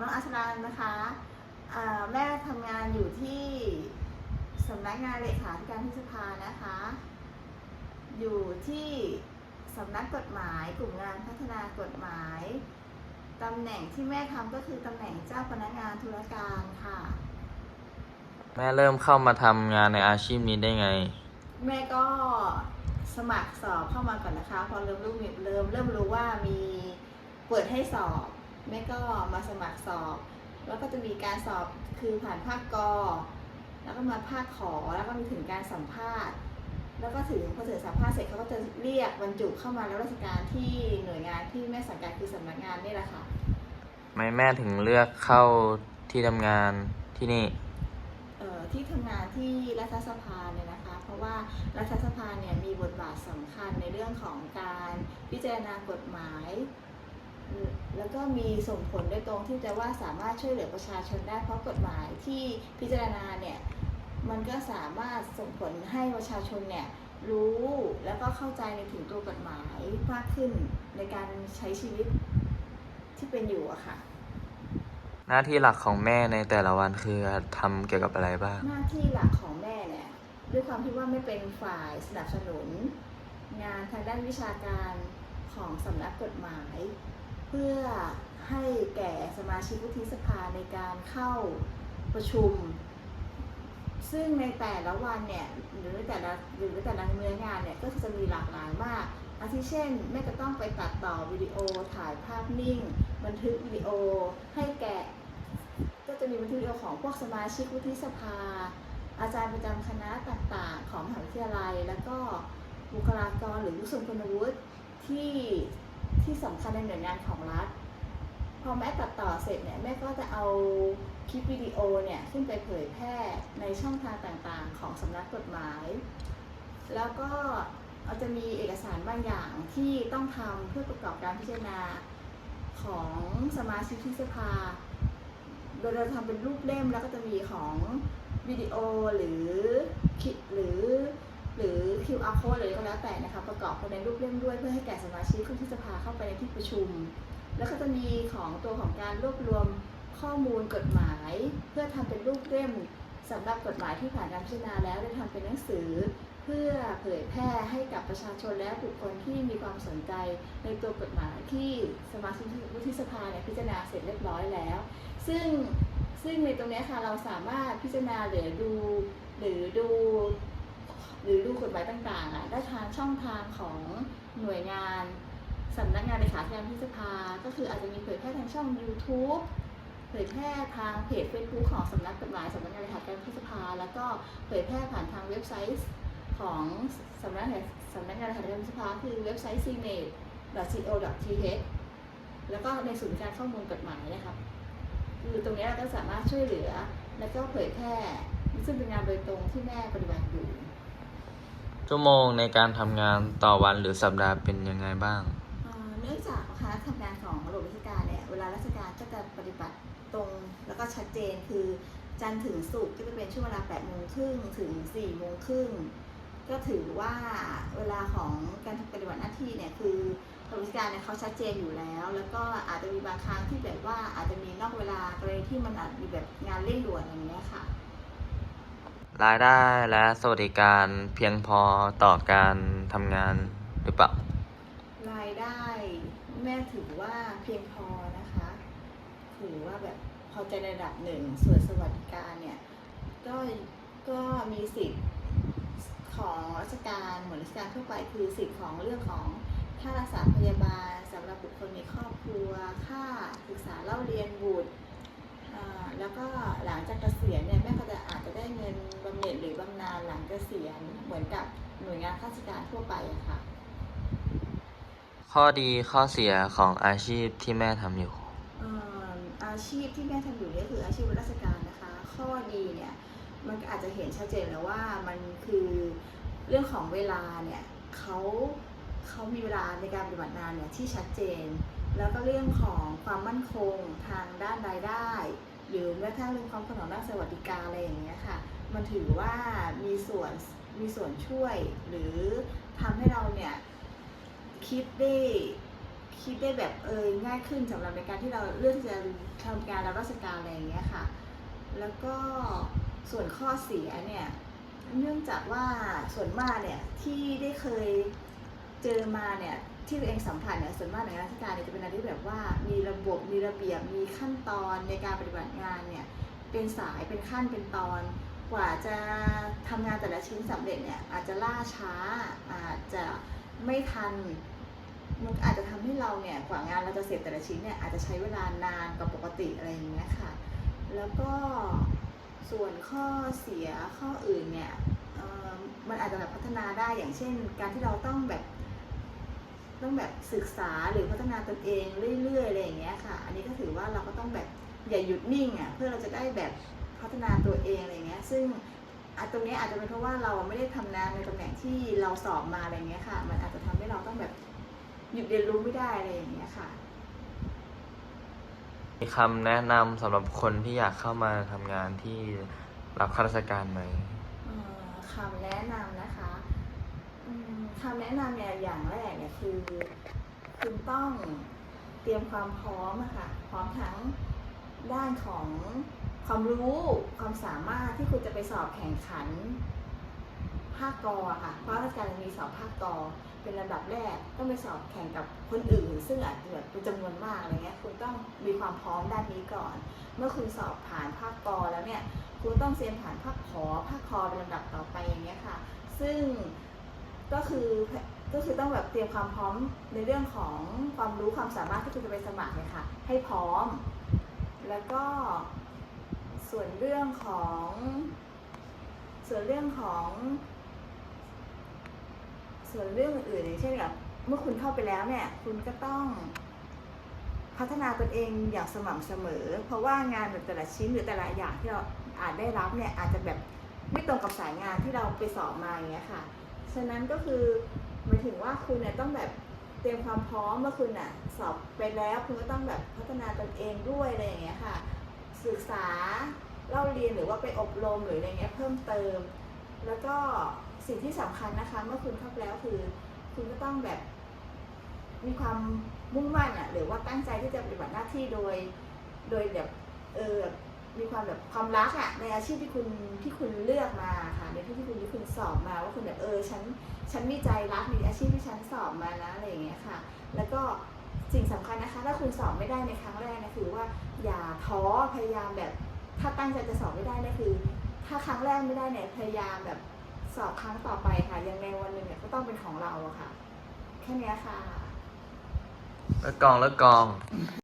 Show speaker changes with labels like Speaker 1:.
Speaker 1: น้องอัชรานะคะอ่าแม่ทำงานอยู่ที่สำนักงานเลขาธิการที่สภานะคะ อยู่ที่สำนักกฎหมายกลุ่มงานพัฒนากฎหมายตำแหน่งที่แม่ทำก็คือตำแหน่งเจ้าพนักงานธุรการค่ะ
Speaker 2: แม่เริ่มเข้ามาทำงานในอาชีพนี้ได้ไง
Speaker 1: แม่ก็สมัครสอบเข้ามาก่อนนะคะ พอเริ่มรู้เริ่มเริ่มรู้ว่ามีเปิดให้สอบ แม่ก็มาสมัครสอบ แล้วก็จะมีการสอบคือผ่านภาคกอ แล้วก็มาภาคขอ แล้วก็มีถึงการสัมภาษณ์ แล้วก็ถึงพอถึงสัมภาษณ์เสร็จเขาก็จะเรียกบรรจุเข้ามาแล้วราชการที่หน่วยงานที่แม่สังกัดคือสำนักงานนี่แหละค่ะ
Speaker 2: ทำไมแม่ถึงเลือกเข้าที่ทำงานที่นี่
Speaker 1: เอ่อที่ทำงานที่รัฐสภาเนี่ยนะคะ เพราะว่ารัฐสภาเนี่ยมีบทบาทสำคัญในเรื่องของการพิจารณากฎหมายอืม แล้วก็มีส่งผลโดยตรงที่จะว่าสามารถช่วยเหลือประชาชนได้เพราะกฎหมายที่พิจารณาเนี่ยมันก็สามารถส่งผลให้ประชาชนเนี่ยรู้แล้วก็เข้าใจในถึงตัวกฎหมายมากขึ้นในการใช้ชีวิตที่เป็นอยู่อะค่ะ
Speaker 2: หน้าที่หลักของแม่ในแต่ละวันคือทำเกี่ยวกับอะไรบ้าง
Speaker 1: หน้าที่หลักของแม่เนี่ยด้วยความที่ว่าไม่เป็นฝ่ายสนับสนุน งานทางด้านวิชาการของสำนักกฎหมาย เพื่อให้แก่สมาชิกวุฒิสภาในการเข้าประชุม ซึ่งในแต่ละวันเนี่ยหรือแต่ละหรือแต่ละเนื้องานเนี่ยก็จะมีหลากหลายมากอาทิเช่นแม่จะต้องไปตัดต่อวิดีโอถ่ายภาพนิ่ง บันทึกวิดีโอให้แก่ก็จะมีบันทึกวิดีโอของพวกสมาชิกวุฒิสภา อาจารย์ประจำคณะต่างๆ ของมหาวิทยาลัย แล้วก็บุคลากรหรือผู้ทรงคุณวุฒิที่ ที่สำคัญในหน่วยงานของรัฐ พอแม่ตัดต่อเสร็จเนี่ยแม่ก็จะเอาคลิปวิดีโอเนี่ยขึ้นไปเผยแพร่ในช่องทางต่างๆ ของสำนักกฎหมาย แล้วก็อาจจะมีเอกสารบางอย่างที่ต้องทำเพื่อประกอบการพิจารณาของสมาชิกที่สภา โดยเราทำเป็นรูปเล่มแล้วก็จะมีของวิดีโอหรือคลิปหรือ หรือ QR code เลยก็แล้วแต่นะคะประกอบภายในรูปเล่มด้วยเพื่อให้แก่สมาชิกวุฒิสภาเข้าไปในที่ประชุม แล้วก็จะมีของตัวของการรวบรวมข้อมูลกฎหมาย เพื่อทำเป็นรูปเล่มสำหรับกฎหมายที่ผ่านการพิจารณาแล้วได้ทำเป็นหนังสือ เพื่อเผยแพร่ให้กับประชาชนและบุคคลที่มีความสนใจในตัวกฎหมายที่สมาชิกวุฒิสภาเนี่ยพิจารณาเสร็จเรียบร้อยแล้ว ซึ่งซึ่งในตรงนี้ค่ะเราสามารถพิจารณาหรือดู หรือดู รือดูกฎหมายต่างๆอะได้ทางช่องทางของหน่วยงานสำนักงานเลขาธิการพิสภา ก็คืออาจจะมีเผยแพร่ทางช่อง YouTube เผยแพร่ทางเพจ Facebook ของสำนักกฎหมายสำนักงานเลขาธิการพิสภา แล้วก็เผยแพร่ผ่านทางเว็บไซต์ของสำนักงานสำนักงานเลขาธิการพิสภา คือเว็บไซต์ cnet.co.th แล้วก็ในศูนย์การข้อมูลกฎหมายนะครับคือตรงนี้เราก็สามารถช่วยเหลือ แล้วก็เผยแพร่ซึ่งเป็นงานโดยตรงที่แม่ปฏิบัติอยู่
Speaker 2: ชั่วโมงในการทำงานต่อวันหรือสัปดาห์เป็นยังไงบ้าง
Speaker 1: เอ่อเนื่องจากคณะทำงานของระบบราชการเนี่ยเวลาราชการก็จะปฏิบัติตรงแล้วก็ชัดเจนคือจันทร์ถึงศุกร์ก็จะเป็นช่วงเวลา8โมงครึ่งถึง4โมงครึ่งก็ถือว่าเวลาของการปฏิบัติหน้าที่เนี่ยคือระบบราชการเนี่ยเขาชัดเจนอยู่แล้ว แล้วก็อาจจะมีบางครั้งที่แบบว่าอาจจะมีนอกเวลากรณีที่มันอาจมีแบบงานเร่งด่วนอย่างเงี้ยค่ะ
Speaker 2: รายได้และสวัสดิการเพียงพอต่อการทำงานหรือเปล่า
Speaker 1: รายได้แม่ถือว่าเพียงพอนะคะ ถือว่าแบบพอใจในระดับหนึ่งส่วนสวัสดิการเนี่ยก็ก็มีสิทธิ์ของราชการเหมือนราชการทั่วไปคือสิทธิ์ของเรื่องของค่ารักษาพยาบาลสำหรับบุคคลในครอบครัว ค่าศึกษาเล่าเรียนบุตรแล้วก็หลังจากเกษียณเนี่ยแม่ก็จะ จจะได้เงินบำเหน็จหรือบำนาญหลังเกษียณเหมือนกับหน่วยงานราชการทั่วไปอะค่ะ
Speaker 2: ข้อดีข้อเสียของอาชีพที่แม่ทำอยู่
Speaker 1: เอ่ออาชีพที่แม่ทำอยู่เนี่ยคืออาชีพราชการนะคะ ข้อดีเนี่ยมันก็อาจจะเห็นชัดเจนแล้วว่ามันคือเรื่องของเวลาเนี่ยเขาเขามีเวลาในการปฏิบัติงานเนี่ยที่ชัดเจน แล้วก็เรื่องของความมั่นคงทางด้านรายได้ หรือแม้กระทั่งเรื่องความของด้านสวัสดิการอะไรอย่างเงี้ยค่ะ มันถือว่ามีส่วนมีส่วนช่วย หรือทำให้เราเนี่ยคิดได้คิดได้แบบเออง่ายขึ้นสำหรับในการที่เราเลือกที่จะทำการรับราชการอะไรอย่างเงี้ยค่ะ แล้วก็ส่วนข้อเสียเนี่ยเนื่องจากว่าส่วนมากเนี่ยที่ได้เคยเจอมาเนี่ย ที่ตัวเองสัมผัสเนี่ยส่วนมากในงานราชการเนี่ยจะเป็นอะไรที่แบบว่ามีระบบมีระเบียบมีขั้นตอนในการปฏิบัติงานเนี่ยเป็นสายเป็นขั้นเป็นตอน กว่าจะทำงานแต่ละชิ้นสำเร็จเนี่ยอาจจะล่าช้าอาจจะไม่ทันมันอาจจะทำให้เราเนี่ยกว่างานเราจะเสร็จแต่ละชิ้นเนี่ยอาจจะใช้เวลานานกว่าปกติอะไรอย่างเงี้ยค่ะ แล้วก็ส่วนข้อเสียข้ออื่นเนี่ยมันอาจจะแบบพัฒนาได้อย่างเช่น การที่เราต้องแบบ ต้องแบบศึกษาหรือพัฒนาตนเองเรื่อยๆอะไรอย่างเงี้ยค่ะ อันนี้ก็ถือว่าเราก็ต้องแบบอย่าหยุดนิ่งอะเพื่อเราจะได้แบบพัฒนาตัวเองอะไรเงี้ย ซึ่งอะตรงนี้อาจจะเป็นเพราะว่าเราไม่ได้ทำงานในตำแหน่งที่เราสอบมาอะไรเงี้ยค่ะ มันอาจจะทำให้เราต้องแบบหยุดเรียนรู้ไม่ได้อะไรอย่างเงี้ยค่ะ
Speaker 2: มีคำแนะนำสำหรับคนที่อยากเข้ามาทำงานที่รับข้าราชการไหม
Speaker 1: เอ่อคำแนะนำนะคะอืม คำแนะนำเนี่ยอย่างแรกเนี่ยคือคุณต้องเตรียมความพร้อมอะค่ะพร้อมทั้งด้านของความรู้ความสามารถที่คุณจะไปสอบแข่งขันภาคกออะค่ะ เพราะราชการจะมีสอบภาคกอเป็นระดับแรกต้องไปสอบแข่งกับคนอื่น ซึ่งอาจจะแบบเป็นจำนวนมากอะไรเงี้ยคุณต้องมีความพร้อมด้านนี้ก่อน เมื่อคุณสอบผ่านภาคกอแล้วเนี่ยคุณต้องเซียนผ่านภาคขอภาคคอเป็นลำดับต่อไปอย่างเงี้ยค่ะ ซึ่ง ก็คือก็คือต้องแบบเตรียมความพร้อมในเรื่องของความรู้ความสามารถที่คุณจะไปสมัครเนี่ยค่ะ ให้พร้อม แล้วก็ส่วนเรื่องของ ส่วนเรื่องของ ส่วนเรื่องอื่นอย่างเช่นแบบเมื่อคุณเข้าไปแล้วเนี่ย คุณก็ต้องพัฒนาตนเองอย่างสม่ำเสมอ เพราะว่างานแต่ละชิ้นหรือแต่ละอย่างที่เราอาจได้รับเนี่ยอาจจะแบบไม่ตรงกับสายงานที่เราไปสอบมาอย่างเงี้ยค่ะ ฉะนั้นก็คือหมายถึงว่าคุณเนี่ยต้องแบบเตรียมความพร้อมเมื่อคุณอะสอบไปแล้วคุณก็ต้องแบบพัฒนาตนเองด้วยอะไรอย่างเงี้ยค่ะ ศึกษาเล่าเรียนหรือว่าไปอบรมหรืออะไรเงี้ยเพิ่มเติม แล้วก็สิ่งที่สำคัญนะคะเมื่อคุณเข้าไปแล้วคือ คุณก็ต้องแบบ มีความมุ่งมั่นอะหรือว่าตั้งใจที่จะปฏิบัติหน้าที่โดย โดยแบบเออ มีความแบบความรักอะในอาชีพที่คุณที่คุณเลือกมาค่ะในที่ที่คุณที่คุณสอบมาว่าคุณแบบเออฉันฉันมีใจรักในอาชีพที่ฉันสอบมานะอะไรอย่างเงี้ยค่ะ แล้วก็สิ่งสำคัญนะคะ ถ้าคุณสอบไม่ได้ในครั้งแรกนะคือว่าอย่าท้อพยายามแบบ ถ้าตั้งใจจะสอบไม่ได้เนี่ยคือ ถ้าครั้งแรกไม่ได้เนี่ยพยายามแบบสอบครั้งต่อไปค่ะ ยังไงวันหนึ่งเนี่ยก็ต้องเป็นของเราอะค่ะ แค่นี้ค่ะ
Speaker 2: แล้วกองแล้วกอง